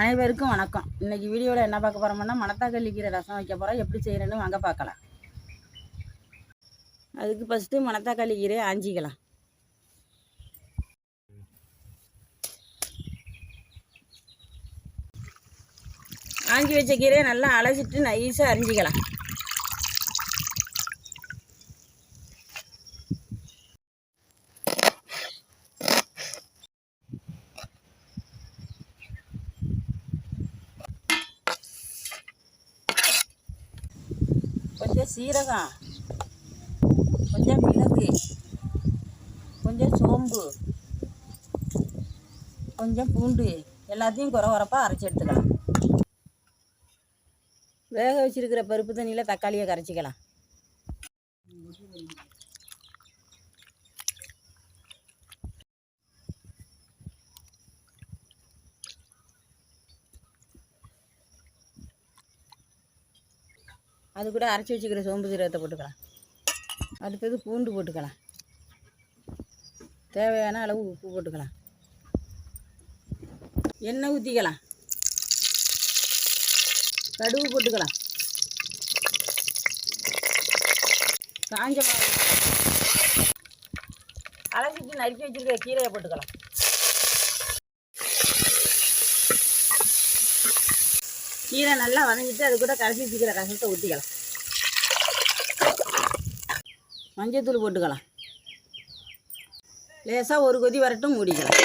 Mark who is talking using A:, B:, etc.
A: அனைவருக்கும் வணக்கம். இன்னைக்கு வீடியோவில் என்ன பார்க்க போகிறோம்னா மணத்தாக்கல்லி கீரை ரசம் வைக்க போகிறோம் எப்படி செய்கிறேன்னு வாங்க பார்க்கலாம். அதுக்கு ஃபஸ்ட்டு மணத்தாக்காளி கீரையை ஆஞ்சிக்கலாம் ஆஞ்சி வச்ச கீரையை நல்லா அலசிட்டு நைஸாக அரிஞ்சிக்கலாம். கொஞ்சம் சீரகம் கொஞ்சம் மிளகு கொஞ்சம் சோம்பு கொஞ்சம் பூண்டு எல்லாத்தையும் குறை குறப்பாக அரைச்சி எடுத்துக்கலாம். வேக வச்சிருக்கிற பருப்பு தண்ணியில் தக்காளியை கரைச்சிக்கலாம். அது கூட அரைச்சி வச்சுக்கிற சோம்பு சீரகத்தை போட்டுக்கலாம். அடுத்தது பூண்டு போட்டுக்கலாம். தேவையான அளவு உப்பு போட்டுக்கலாம். எண்ணெய் ஊற்றிக்கலாம் கடுகு போட்டுக்கலாம். காஞ்ச மிளகாய். அலசிட்டு நறுக்கி வச்சிருக்கிற கீரையை போட்டுக்கலாம். கீரை நல்லா வதங்கிட்டு அது கூட கரைச்சி வச்சுக்கிற ரசத்தை ஊற்றிக்கலாம் மஞ்சத்தூள் போட்டுக்கலாம். லேசாக ஒரு கொதி வரட்டும் மூடிக்கலாம்.